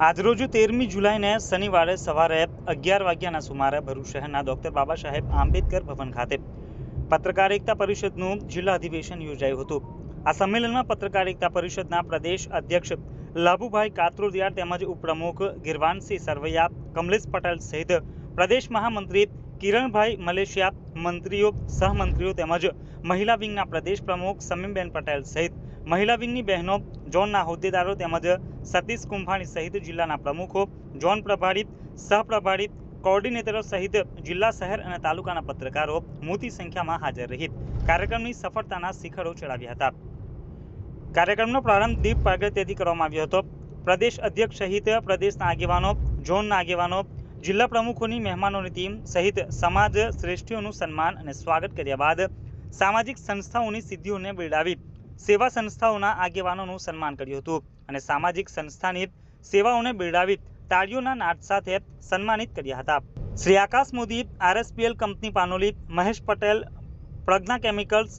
આજરોજ તેરમી જુલાઈને શનિવારે સવારે અગિયાર વાગ્યાના સુમારે ભરૂચ શહેરના ડોક્ટર બાબા સાહેબ આંબેડકર ભવન ખાતે પત્રકાર એકતા પરિષદનું જિલ્લા અધિવેશન યોજાયું હતું. આ સંમેલનમાં પત્રકાર એકતા પરિષદના પ્રદેશ અધ્યક્ષ લાભુભાઈ કાત્રોદિયાર તેમજ ઉપપ્રમુખ ગિરવાનસિંહ સરવૈયા, કમલેશ પટેલ સહિત પ્રદેશ મહામંત્રી કિરણભાઈ મલેશિયા, મંત્રીઓ, સહમંત્રીઓ તેમજ મહિલા વિંગના પ્રદેશ પ્રમુખ સમીમબેન પટેલ સહિત મહિલા વિંગની બહેનો ઝોનના હોદ્દેદારો તેમજ સતીશ કુંભાણી સહિત જિલ્લાના પ્રમુખો ઝોન પ્રભારી સહપ્રભારી કોઓર્ડિનેટરો સહિત જિલ્લા શહેર અને તાલુકાના પત્રકારો મોટી સંખ્યામાં હાજર રહી. કાર્યક્રમની સફળતાના શિખરો ચડાવ્યા હતા. કાર્યક્રમનો પ્રારંભ દીપ પ્રગતિથી કરવામાં આવ્યો હતો. પ્રદેશ અધ્યક્ષ સહિત પ્રદેશના આગેવાનો ઝોનના આગેવાનો, જિલ્લા પ્રમુખોની મહેમાનોની ટીમ સહિત સમાજ શ્રેષ્ઠીઓનું સન્માન અને સ્વાગત કર્યા બાદ સામાજિક સંસ્થાઓની સિદ્ધિઓને બિરદાવી સેવા સંસ્થાઓના આગેવાનોનું સન્માન કર્યું હતું અને સામાજિક સંસ્થાની સેવાઓને બિરડાવી તાળીઓના નાદ સાથે સન્માનિત કર્યા હતા. Shri Akash Modi, RSPL company Panoli, Mahesh Patel, Pragna chemicals,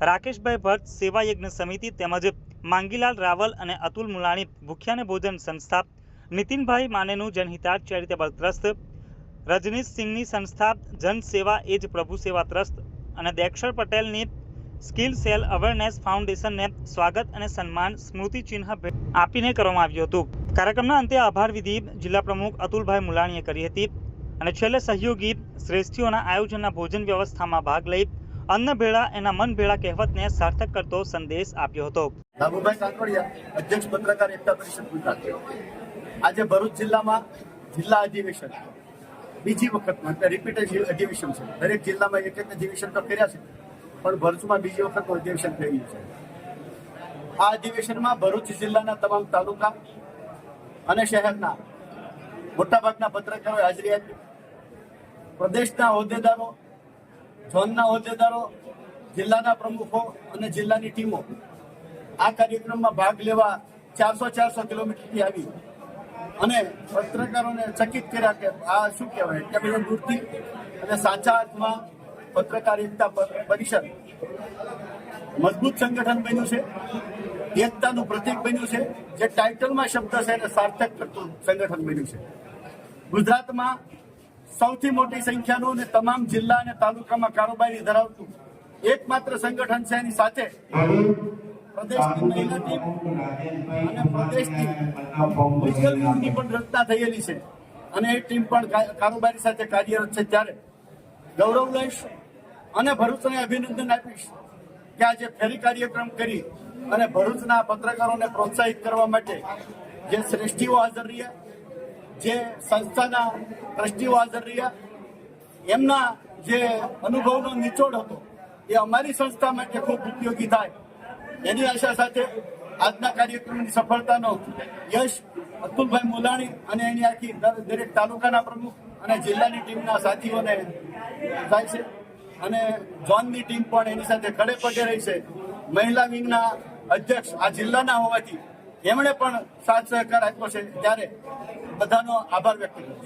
Rakeshbhai Bhatt, સેવા યજ્ઞ સમિતિ તેમજ માંગીલાલ રાવલ અને અતુલ મુલાણી ભૂખ્યાને ભોજન સંસ્થા, નીતિનભાઈ માનેનું જનહિતાર્થ ચેરિટેબલ ટ્રસ્ટ, રજનીશ સિંહની સંસ્થા, જન સેવા જ પ્રભુ સેવા ટ્રસ્ટ અને દેક્ષર પટેલની સ્કિલ સેલ અવેરનેસ ફાઉન્ડેશનને સ્વાગત અને સન્માન સ્મૃતિ ચિહ્ન આપીને કરવામાં આવ્યું હતું. કાર્યક્રમના અંતે આભાર વિધિ જિલ્લા પ્રમુખ અતુલભાઈ મુલાણીએ કરી હતી અને છેલ્લે સહયોગી શ્રેષ્ઠીઓના આયોજનના ભોજન વ્યવસ્થામાં ભાગ લઈ અન્ન ભેળા એના મન ભેળા કહેવતને સાર્થક કરતો સંદેશ આપ્યો હતો. અધ્યક્ષ પત્રકાર એકતા પરિષદ આજે ભરૂચ જિલ્લામાં જિલ્લા અધિવેશન. બીજી વખત રિપીટ અધિવેશન છે. દરેક જિલ્લામાં એક એક અધિવેશન તો કર્યા છે. પણ ભરૂચમાં બીજી વખત અધિવેશન થયું છે. આ અધિવેશનમાં ભરૂચ જિલ્લાના તમામ તાલુકા અને શહેરના મોટાભાગના પત્રકારોએ હાજરી આપી. પ્રદેશના હોદ્દેદારો, ઝોનના હોદ્દેદારો, જિલ્લાના પ્રમુખો અને જિલ્લાની ટીમો આ કાર્યક્રમમાં ભાગ લેવા ચારસો ચારસો કિલોમીટરથી આવી અને પત્રકારોને ચકિત કર્યા કે આ શું કહેવાય? કે દૂરથી અને સાચા અર્થમાં પત્રકાર એકતા પ- પરિષદ. મજબૂત સંગઠન બન્યું છે. એકતાનું પ્રતીક બન્યું છે. જે ટાઇટલમાં શબ્દ છે એને સાર્થક કરતું સંગઠન બન્યું છે. ગુજરાતમાં સૌથી મોટી સંખ્યાનું અને તમામ જિલ્લા અને તાલુકામાં કારોબારી ધરાવતું એકમાત્ર સંગઠન છે એની સાથે પ્રદેશની અને પ્રદેશની પણ રચના થયેલી છે. અને એ ટીમ પણ કારોબારી સાથે કાર્યરત છે ત્યારે. ગૌરવ લઈશ. અને ભરૂચને અભિનંદન આપીશ કે આજે ફેરી કાર્યક્રમ કરી અને ભરૂચના પત્રકારોને પ્રોત્સાહિત કરવા માટે જે શ્રેષ્ઠીઓ હાજર રહ્યા, જે સંસ્થાના ટ્રસ્ટીઓ હાજર રહ્યા, એમના જે અનુભવનો નિચોડ હતો, એ અમારી સંસ્થા માટે ખૂબ ઉપયોગી થાય. એની આશા સાથે આજના કાર્યક્રમની સફળતાનો યશ અતુલભાઈ મુલાણી અને એની આખી દર- દરેક તાલુકાના પ્રમુખ અને જિલ્લાની ટીમના સાથીઓને થાય છે. અને ઝોનની ટીમ પણ એની સાથે ખડે પગે રહી છે. મહિલા વિંગના અધ્યક્ષ આ જિલ્લાના હોવાથી એમણે પણ સાથ સહકાર આપ્યો છે. ત્યારે બધાનો આભાર વ્યક્ત કર્યો